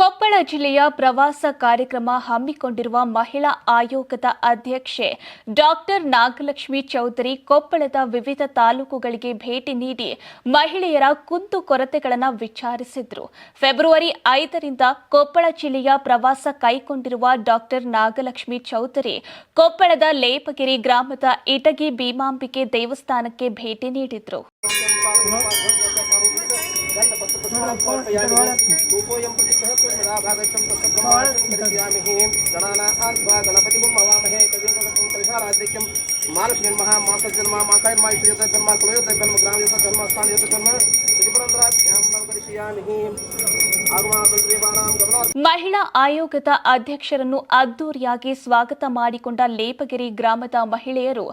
ಕೊಪ್ಪಳ ಜಿಲ್ಲೆಯ ಪ್ರವಾಸ ಕಾರ್ಯಕ್ರಮ ಹಮ್ಮಿಕೊಂಡಿರುವ ಮಹಿಳಾ ಆಯೋಗದ ಅಧ್ಯಕ್ಷೆ ಡಾಕ್ಟರ್ ನಾಗಲಕ್ಷ್ಮಿ ಚೌಧರಿ ಕೊಪ್ಪಳದ ವಿವಿಧ ತಾಲೂಕುಗಳಿಗೆ ಭೇಟಿ ನೀಡಿ ಮಹಿಳೆಯರ ಕುಂದು ಕೊರತೆಗಳನ್ನು ವಿಚಾರಿಸಿದ್ರು. ಫೆಬ್ರವರಿ ಐದರಿಂದ ಕೊಪ್ಪಳ ಜಿಲ್ಲೆಯ ಪ್ರವಾಸ ಕೈಗೊಂಡಿರುವ ಡಾಕ್ಟರ್ ನಾಗಲಕ್ಷ್ಮಿ ಚೌಧರಿ ಕೊಪ್ಪಳದ ಲೇಪಗಿರಿ ಗ್ರಾಮದ ಇಟಗಿ ಭೀಮಾಂಬಿಕೆ ದೇವಸ್ಥಾನಕ್ಕೆ ಭೇಟಿ ನೀಡಿದ್ರು. रूपोऽयं जन्म त्वन्मदाभागच्छं तस्य जन्म गणानाद्वा जन्म ग्राम कविं कलिशाराध्यक्षं मानुषजन्मः ಮಹಿಳಾ ಆಯೋಗದ ಅಧ್ಯಕ್ಷರನ್ನು ಅದ್ದೂರಿಯಾಗಿ ಸ್ವಾಗತ ಮಾಡಿಕೊಂಡ ಲೇಪಗಿರಿ ಗ್ರಾಮದ ಮಹಿಳೆಯರು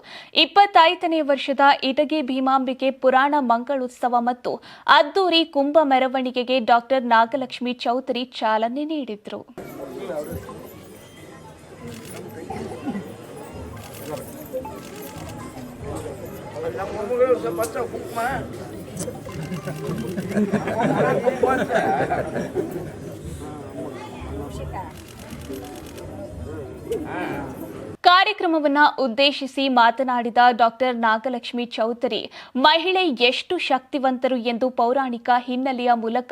ಇಪ್ಪತ್ತೈದನೇ ವರ್ಷದ ಇಟಗಿ ಭೀಮಾಂಬಿಕೆ ಪುರಾಣ ಮಂಗಳೋತ್ಸವ ಮತ್ತು ಅದ್ದೂರಿ ಕುಂಭ ಮೆರವಣಿಗೆಗೆ ಡಾಕ್ಟರ್ ನಾಗಲಕ್ಷ್ಮಿ ಚೌಧರಿ ಚಾಲನೆ ನೀಡಿದ್ರು. ಕಾರ್ಯಕ್ರಮವನ್ನ ಉದ್ದೇಶಿಸಿ ಮಾತನಾಡಿದ ಡಾಕ್ಟರ್ ನಾಗಲಕ್ಷ್ಮಿ ಚೌಧರಿ, ಮಹಿಳೆ ಎಷ್ಟು ಶಕ್ತಿವಂತರು ಎಂದು ಪೌರಾಣಿಕ ಹಿನ್ನೆಲೆಯ ಮೂಲಕ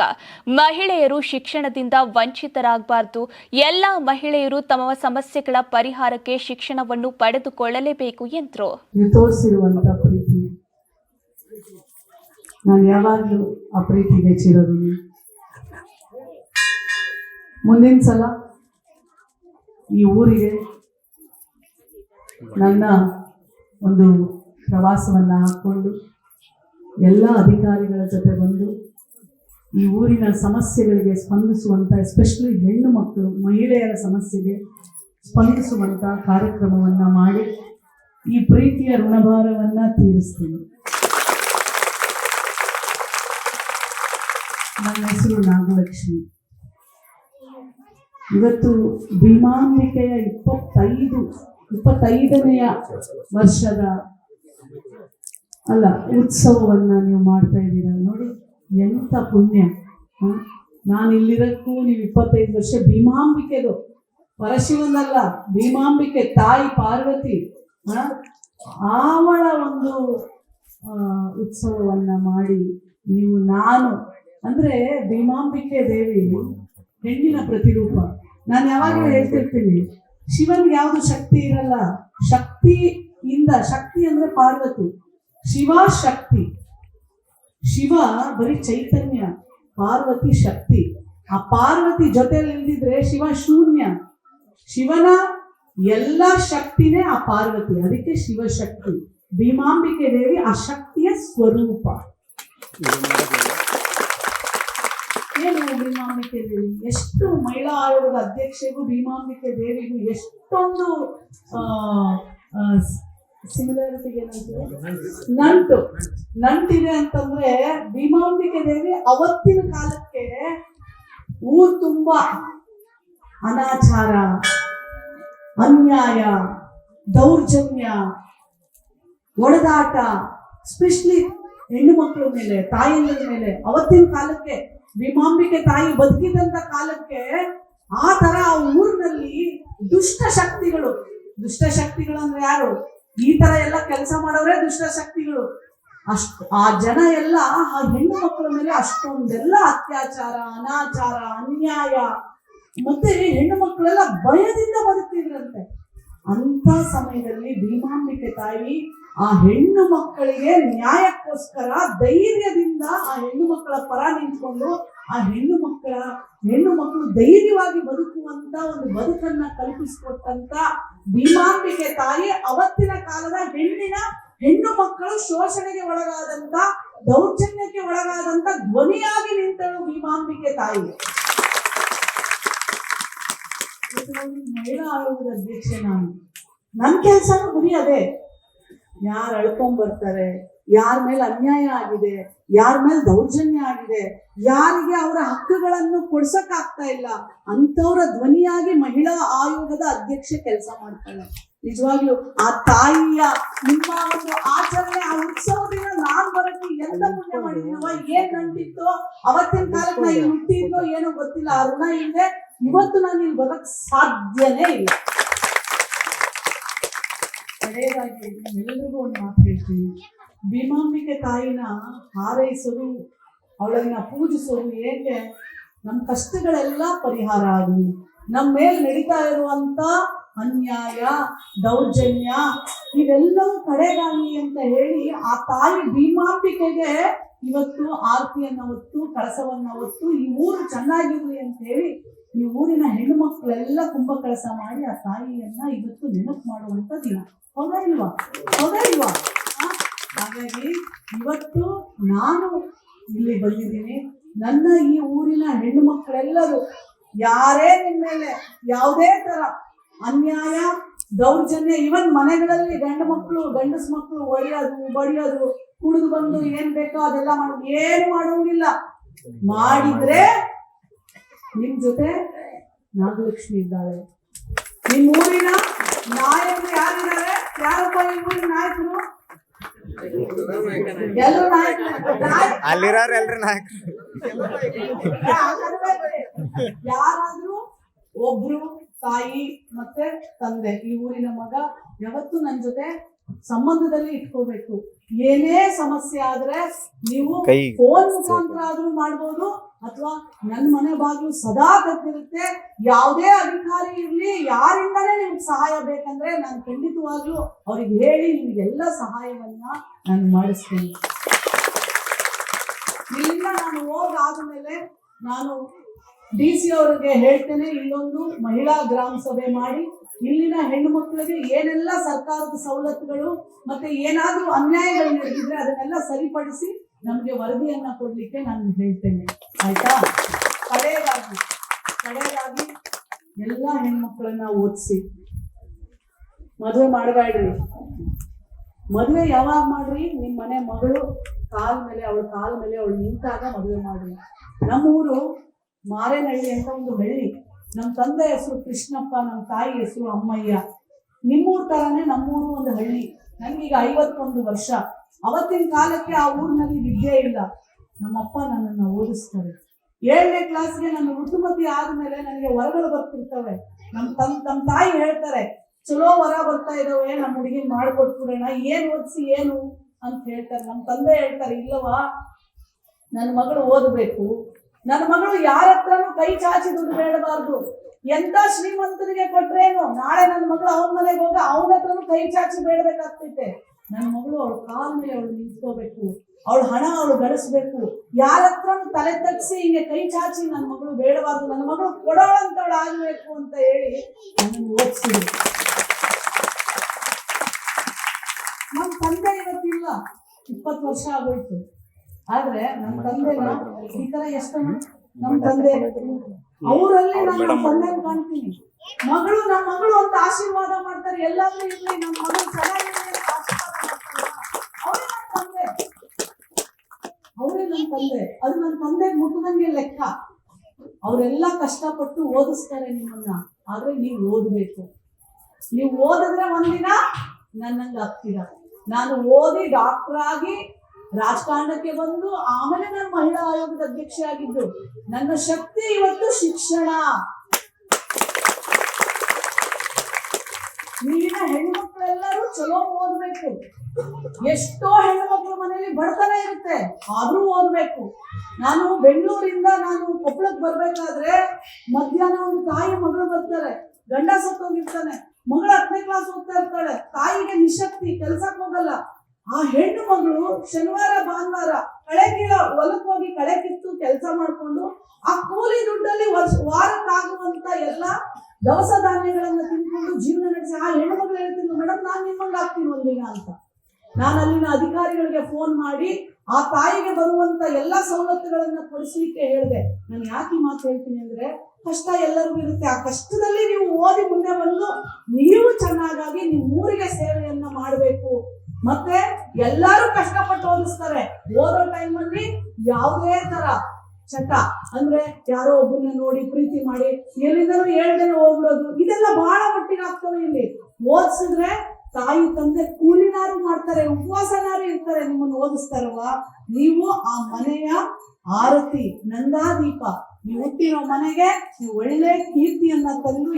ಮಹಿಳೆಯರು ಶಿಕ್ಷಣದಿಂದ ವಂಚಿತರಾಗಬಾರದು, ಎಲ್ಲ ಮಹಿಳೆಯರು ತಮ್ಮ ಸಮಸ್ಯೆಗಳ ಪರಿಹಾರಕ್ಕೆ ಶಿಕ್ಷಣವನ್ನು ಪಡೆದುಕೊಳ್ಳಲೇಬೇಕು ಎಂದರು. ನಾನು ಯಾವಾಗಲೂ ಆ ಪ್ರೀತಿಗೆ ಚಿರಋಣಿ ಮುಂದಿನ ಸಲ ಈ ಊರಿಗೆ ನನ್ನ ಒಂದು ಪ್ರವಾಸವನ್ನು ಹಾಕ್ಕೊಂಡು ಎಲ್ಲ ಅಧಿಕಾರಿಗಳ ಜೊತೆ ಬಂದು ಈ ಊರಿನ ಸಮಸ್ಯೆಗಳಿಗೆ ಸ್ಪಂದಿಸುವಂಥ ಎಸ್ಪೆಷಲಿ ಹೆಣ್ಣು ಮಕ್ಕಳು, ಮಹಿಳೆಯರ ಸಮಸ್ಯೆಗೆ ಸ್ಪಂದಿಸುವಂಥ ಕಾರ್ಯಕ್ರಮವನ್ನು ಮಾಡಿ ಈ ಪ್ರೀತಿಯ ಋಣಭಾರವನ್ನು ತೀರಿಸ್ತೀನಿ. ನನ್ನ ಹೆಸರು ನಾಗಲಕ್ಷ್ಮಿ. ಇವತ್ತು ಭೀಮಾಂಬಿಕೆಯ ಇಪ್ಪತ್ತೈದು, ಇಪ್ಪತ್ತೈದನೆಯ ವರ್ಷದ, ಅಲ್ಲ, ಉತ್ಸವವನ್ನ ನೀವು ಮಾಡ್ತಾ ಇದ್ದೀರಾ? ನೋಡಿ, ಎಂತ ಪುಣ್ಯ? ನಾನು ಇಲ್ಲಿರಕ್ಕೂ ನೀವು ಇಪ್ಪತ್ತೈದು ವರ್ಷ ಭೀಮಾಂಬಿಕೆದು. ಪರಶಿವನಲ್ಲ, ಭೀಮಾಂಬಿಕೆ ತಾಯಿ ಪಾರ್ವತಿ. ಆವಳ ಒಂದು ಉತ್ಸವವನ್ನ ಮಾಡಿ ನೀವು, ನಾನು ಅಂದ್ರೆ ಭೀಮಾಂಬಿಕೆ ದೇವಿ ಹೆಣ್ಣಿನ ಪ್ರತಿರೂಪ. ನಾನು ಯಾವಾಗಲೂ ಹೇಳ್ತಿರ್ತೀನಿ, ಶಿವನ್ಗೆ ಯಾವುದು ಶಕ್ತಿ ಇರಲ್ಲ ಶಕ್ತಿಯಿಂದ ಶಕ್ತಿ ಅಂದ್ರೆ ಪಾರ್ವತಿ. ಶಿವ ಶಕ್ತಿ. ಶಿವ ಬರೀ ಚೈತನ್ಯ, ಪಾರ್ವತಿ ಶಕ್ತಿ. ಆ ಪಾರ್ವತಿ ಜೊತೆಲಿ ಇಲ್ದಿದ್ರೆ ಶಿವ ಶೂನ್ಯ. ಶಿವನ ಎಲ್ಲ ಶಕ್ತಿನೇ ಆ ಪಾರ್ವತಿ. ಅದಕ್ಕೆ ಶಿವಶಕ್ತಿ ಭೀಮಾಂಬಿಕೆ ದೇವಿ ಆ ಶಕ್ತಿಯ ಸ್ವರೂಪ. ಏನು ಭೀಮಾಂಬಿಕೆ ದೇವಿ. ಎಷ್ಟು ಮಹಿಳಾ ಆಯೋಗದ ಅಧ್ಯಕ್ಷೆಗೂ ಭೀಮಾಂಬಿಕೆ ದೇವಿಗೂ ಎಷ್ಟೊಂದು ಸಿಮಿಲಾರಿಟಿ ನಂಟು. ನಂಟಿದೆ ಅಂತಂದ್ರೆ ಭೀಮಾಂಬಿಕೆ ದೇವಿ ಅವತ್ತಿನ ಕಾಲಕ್ಕೆ ಊರ್ ತುಂಬಾ ಅನಾಚಾರ, ಅನ್ಯಾಯ, ದೌರ್ಜನ್ಯ, ಒಡೆದಾಟ ಸ್ಪೆಷಲಿ ಹೆಣ್ಣು ಮಕ್ಕಳ ಮೇಲೆ ತಾಯಿಯ ಮೇಲೆ ಅವತ್ತಿನ ಕಾಲಕ್ಕೆ ಭೀಮಾಂಬಿಕೆ ತಾಯಿ ಬದುಕಿದಂತ ಕಾಲಕ್ಕೆ ಆ ತರ ಆ ಊರಿನಲ್ಲಿ ದುಷ್ಟ ಶಕ್ತಿಗಳು. ದುಷ್ಟ ಶಕ್ತಿಗಳು ಅಂದ್ರೆ ಯಾರು? ಈ ತರ ಎಲ್ಲ ಕೆಲಸ ಮಾಡೋರೇ ದುಷ್ಟ ಶಕ್ತಿಗಳು. ಅಷ್ಟು ಆ ಜನ ಎಲ್ಲ ಆ ಹೆಣ್ಣು ಮಕ್ಕಳ ಮೇಲೆ ಅಷ್ಟೊಂದೆಲ್ಲ ಅತ್ಯಾಚಾರ, ಅನಾಚಾರ, ಅನ್ಯಾಯ. ಮತ್ತೆ ಹೆಣ್ಣು ಮಕ್ಕಳೆಲ್ಲ ಭಯದಿಂದ ಬದುಕ್ತಿದ್ರಂತೆ ಅಂತ ಸಮಯದಲ್ಲಿ ಭೀಮಾಂಬಿಕೆ ತಾಯಿ ಆ ಹೆಣ್ಣು ಮಕ್ಕಳಿಗೆ ನ್ಯಾಯಕ್ಕೋಸ್ಕರ ಧೈರ್ಯದಿಂದ ಆ ಹೆಣ್ಣು ಮಕ್ಕಳ ಪರ ನಿಂತ್ಕೊಂಡು, ಆ ಹೆಣ್ಣು ಮಕ್ಕಳ, ಹೆಣ್ಣು ಮಕ್ಕಳು ಧೈರ್ಯವಾಗಿ ಬದುಕುವಂತ ಒಂದು ಬದುಕನ್ನ ಕಲ್ಪಿಸಿಕೊಟ್ಟಂತ ಭೀಮಾಂಬಿಕೆ ತಾಯಿ ಅವತ್ತಿನ ಕಾಲದ ಹೆಣ್ಣಿನ ಹೆಣ್ಣು ಮಕ್ಕಳು ಶೋಷಣೆಗೆ ಒಳಗಾದಂತ, ದೌರ್ಜನ್ಯಕ್ಕೆ ಒಳಗಾದಂತ ಧ್ವನಿಯಾಗಿ ನಿಂತಳು ಭೀಮಾಂಬಿಕೆ ತಾಯಿ. ಮಹಿಳಾ ಆಯೋಗದ ಅಧ್ಯಕ್ಷೆ ನಾನು. ನನ್ನ ಕೆಲಸನೂ ಗುರಿ ಯಾರು ಅಳ್ಕೊಂಡ್ ಬರ್ತಾರೆ? ಯಾರ ಮೇಲೆ ಅನ್ಯಾಯ ಆಗಿದೆ, ಯಾರ ಮೇಲೆ ದೌರ್ಜನ್ಯ ಆಗಿದೆ, ಯಾರಿಗೆ ಅವರ ಹಕ್ಕುಗಳನ್ನು ಕೊಡ್ಸಕ್ಕಾಗ್ತಾ ಇಲ್ಲ ಅಂತವ್ರ ಧ್ವನಿಯಾಗಿ ಮಹಿಳಾ ಆಯೋಗದ ಅಧ್ಯಕ್ಷೆ ಕೆಲಸ ಮಾಡ್ತಾಳೆ. ನಿಜವಾಗ್ಲೂ ಆ ತಾಯಿಯ ನಿಮ್ಮ ಒಂದು ಆಚರಣೆ, ಆ ಉತ್ಸವದಿಂದ ನಾನ್ ಬರಕ್ಕೆ ಎಂತ ಪುಣ್ಯ ಮಾಡಿದ್ನವ ಏನ್ ನಂಟಿತ್ತೋ ಅವತ್ತಿನ ಕಾಲಕ್ಕೆ ನಾ ಇಲ್ಲಿ ಹುಟ್ಟಿದ್ನೋ ಏನೋ ಗೊತ್ತಿಲ್ಲ ಅರ್ಣ ಇಲ್ಲದೆ ಇವತ್ತು ನಾನು ಇಲ್ಲಿ ಬರಕ್ ಸಾಧ್ಯನೇ ಇಲ್ಲ. ಕಡೆಯದಾಗಿ ಎಲ್ಲರಿಗೂ ಒಂದು ಮಾತು ಹೇಳ್ತೀನಿ. ಭೀಮಾಂಬಿಕೆ ತಾಯಿನ ಹಾರೈಸೋದು ಅವಳನ್ನ ಪೂಜಿಸೋದು ಏಕೆ ನಮ್ಮ ಕಷ್ಟಗಳೆಲ್ಲ ಪರಿಹಾರ ಆಗಲಿ ನಮ್ಮ ಮೇಲೆ ನಡೀತಾ ಇರುವಂತ ಅನ್ಯಾಯ, ದೌರ್ಜನ್ಯ, ಇವೆಲ್ಲವೂ ಕಡೆಗಾಗಲಿ ಅಂತ ಹೇಳಿ ಆ ತಾಯಿ ಭೀಮಾಂಬಿಕೆಗೆ ಇವತ್ತು ಆರತಿಯನ್ನ ಹೊತ್ತು, ಕಳಸವನ್ನ ಹೊತ್ತು ಈ ಊರು ಚೆನ್ನಾಗಿರ್ಲಿ ಅಂತ ಹೇಳಿ ಈ ಊರಿನ ಹೆಣ್ಣು ಮಕ್ಕಳೆಲ್ಲ ಕುಂಭ ಕಳಸ ಮಾಡಿ ಆ ತಾಯಿಯನ್ನ ಇವತ್ತು ನೆನಪು ಮಾಡುವಂತ ದಿನ. ಹೌದಾ ಇಲ್ವಾ? ಹೌದಾ ಇಲ್ವಾ? ಹಾಗಾಗಿ ಇವತ್ತು ನಾನು ಇಲ್ಲಿ ಬಂದಿದ್ದೀನಿ. ನನ್ನ ಈ ಊರಿನ ಹೆಣ್ಣು ಮಕ್ಕಳೆಲ್ಲರೂ ಯಾರೇ ನಿಮ್ಮ ಮೇಲೆ ಯಾವುದೇ ತರ ಅನ್ಯಾಯ, ದೌರ್ಜನ್ಯ ಇವನ್ ಮನೆಗಳಲ್ಲಿ ಗಂಡು ಮಕ್ಕಳು, ಗಂಡಸ್ ಮಕ್ಕಳು ಒಡೆಯೋದು ಬಡಿಯೋದು, ಕುಡಿದು ಬಂದು ಏನ್ ಬೇಕೋ ಅದೆಲ್ಲ ಮಾಡ, ಏನು ಮಾಡುವಂಗಿಲ್ಲ ಮಾಡಿದ್ರೆ ನಿಮ್ ಜೊತೆ ನಾಗಲಕ್ಷ್ಮಿ ಇದ್ದಾಳೆ. ನಿಮ್ಮ ಊರಿನ ನಾಯಕರು ಯಾರಿದ್ದಾರೆ? ಯಾರಪ್ಪ ಈ ಊರಿನ ನಾಯಕರು? ಎಲ್ಲರೂ ನಾಯಕರು. ನಾಯಕ- ಅಲ್ಲಿರೋರು ಎಲ್ರು ನಾಯಕರು ಯಾರಾದ್ರೂ ಒಬ್ರು ತಾಯಿ ಮತ್ತೆ ತಂದೆ ಈ ಊರಿನ ಮಗ ಯಾವತ್ತು ನನ್ ಜೊತೆ ಸಂಬಂಧದಲ್ಲಿ ಇಟ್ಕೋಬೇಕು. ಏನೇ ಸಮಸ್ಯೆ ಆದ್ರೆ ನೀವು ಫೋನ್ ಮುಖಾಂತರ ಆದ್ರೂ ಮಾಡ್ಬೋದು ಅಥವಾ ನನ್ನ ಮನೆ ಬಾಗಿಲು ಸದಾ ತೆಗ್ದಿರುತ್ತೆ ಯಾವುದೇ ಅಧಿಕಾರಿ ಇರಲಿ, ಯಾರಿಂದಲೇ ನಿಮ್ಗೆ ಸಹಾಯ ಬೇಕಂದ್ರೆ ನಾನು ಖಂಡಿತವಾಗ್ಲೂ ಅವ್ರಿಗೆ ಹೇಳಿ ನಿಮ್ಗೆಲ್ಲ ಸಹಾಯವನ್ನ ನಾನು ಮಾಡಿಸ್ತೀನಿ. ಇಲ್ಲಿಂದ ನಾನು ಹೋಗಾದ್ಮೇಲೆ ನಾನು ಡಿ ಸಿ ಅವರಿಗೆ ಹೇಳ್ತೇನೆ, ಇಲ್ಲೊಂದು ಮಹಿಳಾ ಗ್ರಾಮ ಸಭೆ ಮಾಡಿ, ಇಲ್ಲಿನ ಹೆಣ್ಣು ಮಕ್ಕಳಿಗೆ ಏನೆಲ್ಲ ಸರ್ಕಾರದ ಸವಲತ್ತುಗಳು ಮತ್ತೆ ಏನಾದರೂ ಅನ್ಯಾಯಗಳು ನಡೆದಿದ್ರೆ ಅದನ್ನೆಲ್ಲ ಸರಿಪಡಿಸಿ ನಮಗೆ ವರದಿಯನ್ನ ಕೊಡ್ಲಿಕ್ಕೆ ನಾನು ಹೇಳ್ತೇನೆ. ಆಯ್ತಾ? ಕಡೆಯದಾಗಿ ಕಡೆಯದಾಗಿ ಎಲ್ಲ ಹೆಣ್ಮಕ್ಳನ್ನ ಓದಿಸಿ. ಮದುವೆ ಮಾಡಬೇಡ್ರಿ. ಮದುವೆ ಯಾವಾಗ ಮಾಡ್ರಿ? ನಿಮ್ಮ ಮನೆ ಮಗಳು ಕಾಲ್ ಮೇಲೆ, ಅವಳ ಕಾಲ್ ಮೇಲೆ ಅವಳು ನಿಂತಾಗ ಮದುವೆ ಮಾಡ್ರಿ. ನಮ್ಮೂರು ಮಾರೇನಹಳ್ಳಿ ಅಂತ ಒಂದು ಹಳ್ಳಿ. ನಮ್ಮ ತಂದೆ ಹೆಸರು ಕೃಷ್ಣಪ್ಪ ನಮ್ಮ ತಾಯಿ ಹೆಸರು ಅಮ್ಮಯ್ಯ. ನಿಮ್ಮೂರ್ ತರಾನೇ ನಮ್ಮೂರು ಒಂದು ಹಳ್ಳಿ. ನನ್ಗೀಗ ಐವತ್ತೊಂದು ವರ್ಷ. ಅವತ್ತಿನ ಕಾಲಕ್ಕೆ ಆ ಊರಿನಲ್ಲಿ ವಿದ್ಯೆ ಇಲ್ಲ. ನಮ್ಮಪ್ಪ ನನ್ನನ್ನು ಓದಿಸ್ತಾರೆ. ಏಳನೇ ಕ್ಲಾಸ್ಗೆ ನನ್ನ ಋತುಮತಿ ಆದಮೇಲೆ ನನಗೆ ವರಗಳು ಬರ್ತಿರ್ತವೆ. ನಮ್ಮ ತನ್ ನಮ್ಮ ತಾಯಿ ಹೇಳ್ತಾರೆ, ಚಲೋ ವರ ಬರ್ತಾ ಇದಾವೆ ನಮ್ಮ ಹುಡುಗಿ ಮಾಡ್ಕೊಟ್ಬಿಡೋಣ, ಏನು ಓದಿಸಿ, ಏನು? ಅಂತ ಹೇಳ್ತಾರೆ. ನಮ್ಮ ತಂದೆ ಹೇಳ್ತಾರೆ ಇಲ್ಲವಾ ನನ್ನ ಮಗಳು ಓದಬೇಕು. ನನ್ನ ಮಗಳು ಯಾರ ಹತ್ರನು ಕೈ ಚಾಚಿ ದುಡ್ಡು ಬೇಡಬಾರ್ದು. ಎಂತ ಶ್ರೀಮಂತನಿಗೆ ಕೊಟ್ರೇನು, ನಾಳೆ ನನ್ನ ಮಗಳು ಅವನ ಮನೆಗೆ ಹೋಗ, ಅವನ ಹತ್ರನು ಕೈ ಚಾಚಿ ಬೇಡಬೇಕಾಗ್ತೈತೆ. ನನ್ನ ಮಗಳು ಅವಳು ಕಾಲ ಮೇಲೆ ಅವಳು ನಿಂತ್ಕೋಬೇಕು. ಅವಳು ಹಣ ಅವಳು ಗಳಿಸ್ಬೇಕು ಯಾರ ಹತ್ರನೂ ತಲೆ ತಗ್ಸಿ ಹಿಂಗೆ ಕೈ ಚಾಚಿ ನನ್ನ ಮಗಳು ಬೇಡಬಾರ್ದು. ನನ್ನ ಮಗಳು ಕೊಡೋಳಂತವಳು ಆಗ್ಬೇಕು ಅಂತ ಹೇಳಿ ನನ್ನನ್ನು ಓದಿಸಿದ್ರು. ನಮ್ಮ ತಂದೆ ಇವತ್ತಿಲ್ಲ. ಇಪ್ಪತ್ತು ವರ್ಷ ಆಗೋಯ್ತು. ಆದ್ರೆ ನಮ್ಮ ತಂದೆನ ಈ ತರ ಎಷ್ಟು ನಮ್ಮ ತಂದೆ ಅವರಲ್ಲಿ ನಾನು ನಮ್ಮ ತಂದೆ ಕಾಣ್ತೀನಿ. ಮಗಳು ನಮ್ಮ ಮಗಳು ಅಂತ ಆಶೀರ್ವಾದ ಮಾಡ್ತಾರೆ. ಎಲ್ಲಾದ್ರೂ ಇರ್ಲಿ ನಮ್ಮ ಮಗಳು ಚೆನ್ನಾಗಿರ್ಲಿ ಅಂತ ಆಶೀರ್ವಾದ ಮಾಡ್ತಾರಲ್ಲ, ಅವರೇ ನನ್ನ ತಂದೆ ಅದು ನನ್ನ ತಂದೆ ಮುಟ್ಟದಂಗೆ ಲೆಕ್ಕ. ಅವರೆಲ್ಲ ಕಷ್ಟಪಟ್ಟು ಓದಿಸ್ತಾರೆ ನಿಮ್ಮನ್ನ. ಆದ್ರೆ ನೀವು ಓದಬೇಕು. ನೀವು ಓದಿದ್ರೆ ಒಂದಿನ ನನ್ನಂಗೆ ಆಗ್ತೀರ? ನಾನು ಓದಿ ಡಾಕ್ಟರ್ ಆಗಿ ರಾಜಕಾರಣಕ್ಕೆ ಬಂದು ಆಮೇಲೆ ನಾನು ಮಹಿಳಾ ಆಯೋಗದ ಅಧ್ಯಕ್ಷೆ ಆಗಿದ್ದು ನನ್ನ ಶಕ್ತಿ ಇವತ್ತು ಶಿಕ್ಷಣ. ಇಲ್ಲಿನ ಹೆಣ್ಮಕ್ಳೆಲ್ಲರೂ ಚಲೋ ಓದ್ಬೇಕು. ಎಷ್ಟೋ ಹೆಣ್ಮಕ್ಳು ಮನೆಯಲ್ಲಿ ಬಡತನ ಇರುತ್ತೆ, ಆದ್ರೂ ಓದ್ಬೇಕು. ನಾನು ಬೆಂಗಳೂರಿಂದ ನಾನು ಕೊಪ್ಪಳಕ್ಕೆ ಬರ್ಬೇಕಾದ್ರೆ ಮಧ್ಯಾಹ್ನ ಒಂದು ತಾಯಿ ಮಗಳು ಬರ್ತಾರೆ. ಗಂಡ ಸತ್ತೋಗಿರ್ತಾನೆ. ಮಗಳು ಹತ್ತನೇ ಕ್ಲಾಸ್ ಓದ್ತಾ ಇರ್ತಾಳೆ. ತಾಯಿಗೆ ನಿಶಕ್ತಿ, ಕೆಲ್ಸಕ್ಕೆ ಹೋಗಲ್ಲ. ಆ ಹೆಣ್ಣು ಮಗಳು ಶನಿವಾರ, ಭಾನುವಾರ ಕಳೆ ಕೀಳ ಹೊಲಕ್ಕೆ ಹೋಗಿ ಕಳೆ ಕಿತ್ತು ಕೆಲಸ ಮಾಡ್ಕೊಂಡು ಆ ಕೂಲಿ ದುಡ್ಡಲ್ಲಿ ವರ್ಷ, ವಾರಕ್ಕಾಗುವಂತ ಎಲ್ಲ ದವಸ ಧಾನ್ಯಗಳನ್ನ ತಿನ್ಕೊಂಡು ಜೀವನ ನಡೆಸಿ, ಆ ಹೆಣ್ಣು ಮಗಳು ಹೇಳ್ತೀನಿ ಮೇಡಮ್ ನಾನು ನಿಮ್ಮಂಗೆ ಆಗ್ತೀನಿ ಒಂದಿನ ಅಂತ. ನಾನು ಅಲ್ಲಿನ ಅಧಿಕಾರಿಗಳಿಗೆ ಫೋನ್ ಮಾಡಿ ಆ ತಾಯಿಗೆ ಬರುವಂತ ಎಲ್ಲಾ ಸವಲತ್ತುಗಳನ್ನ ಕೊಡಿಸ್ಲಿಕ್ಕೆ ಹೇಳಿದೆ. ನಾನು ಯಾಕೆ ಮಾತು ಹೇಳ್ತೀನಿ ಅಂದ್ರೆ, ಕಷ್ಟ ಎಲ್ಲರಿಗೂ ಇರುತ್ತೆ. ಆ ಕಷ್ಟದಲ್ಲಿ ನೀವು ಓದಿ ಮುಂದೆ ಬಂದು ನೀವು ಚೆನ್ನಾಗಾಗಿ ನಿಮ್ಮ ಊರಿಗೆ ಸೇವೆಯನ್ನ ಮಾಡಬೇಕು. ಮತ್ತೆ ಎಲ್ಲರೂ ಕಷ್ಟಪಟ್ಟು ಓದಿಸ್ತಾರೆ. ಓದೋ ಟೈಮಲ್ಲಿ ಯಾವುದೇ ತರ ಚಟ, ಅಂದ್ರೆ ಯಾರೋ ಒಬ್ಬರನ್ನ ನೋಡಿ ಪ್ರೀತಿ ಮಾಡಿ ಎಲ್ಲಿಂದನೂ ಹೇಳ್ದೇನೆ ಹೋಗ್ಬಿಡೋದು, ಇದೆಲ್ಲ ಬಹಳ ಮಟ್ಟಿಗೆ ಆಗ್ತವೆ ಇಲ್ಲಿ. ಓದಿಸಿದ್ರೆ ತಾಯಿ, ತಂದೆ ಕೂಲಿನಾರು ಮಾಡ್ತಾರೆ, ಉಪವಾಸನಾರು ಇರ್ತಾರೆ, ನಿಮ್ಮನ್ನು ಓದಿಸ್ತಾರಲ್ವಾ? ನೀವು ಆ ಮನೆಯ ಆರತಿ, ನಂದಾದೀಪ, ನೀವು ಹುಟ್ಟಿರೋ ಮನೆಗೆ ನೀವು ಒಳ್ಳೆ ಕೀರ್ತಿಯನ್ನ ತಂದು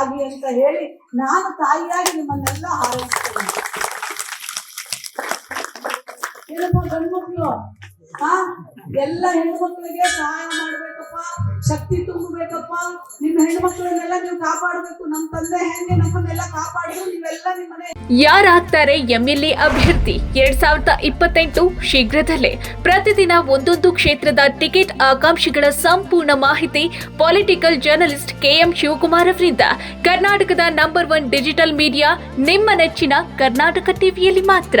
ಆಗಿ ಅಂತ ಹೇಳಿ ನಾನು ತಾಯಿಯಾಗಿ ನಿಮ್ಮನ್ನೆಲ್ಲ ಹಾರೈಸ್ತೇನೆ. ಏನಪ್ಪ ಗಂಡ್ಮಕ್ಳು? ಆ? ಎಲ್ಲ ಹೆಣ್ಮಕ್ಳಿಗೆ ಸಹಾಯ ಮಾಡ್ಬೇಕಪ್ಪ, ಶಕ್ತಿ ತುಂಬಬೇಕಪ್ಪ. ನಿಮ್ಮ ಹೆಣ್ಮಕ್ಳನ್ನೆಲ್ಲ ನೀವು ಕಾಪಾಡ್ಬೇಕು. ನಮ್ಮ ತಂದೆ ಹೆಂಗೆ ನಮ್ಮನ್ನೆಲ್ಲ ಕಾಪಾಡಿದ್ರು, ನೀವೆಲ್ಲ ನಿಮ್ಮನೆ ಯಾರಾಗ್ತಾರೆ ಎಂಎಲ್ಎ ಅಭ್ಯರ್ಥಿ? ಎರಡ್ ಸಾವಿರದ ಇಪ್ಪತ್ತೆಂಟು ಶೀಘ್ರದಲ್ಲೇ. ಪ್ರತಿದಿನ ಒಂದೊಂದು ಕ್ಷೇತ್ರದ ಟಿಕೆಟ್ ಆಕಾಂಕ್ಷಿಗಳ ಸಂಪೂರ್ಣ ಮಾಹಿತಿ ಪೊಲಿಟಿಕಲ್ ಜರ್ನಲಿಸ್ಟ್ ಕೆಎಂ ಶಿವಕುಮಾರ್ ಅವರಿಂದ. ಕರ್ನಾಟಕದ ನಂಬರ್ ಒನ್ ಡಿಜಿಟಲ್ ಮೀಡಿಯಾ, ನಿಮ್ಮ ನೆಚ್ಚಿನ ಕರ್ನಾಟಕ ಟಿವಿಯಲ್ಲಿ ಮಾತ್ರ.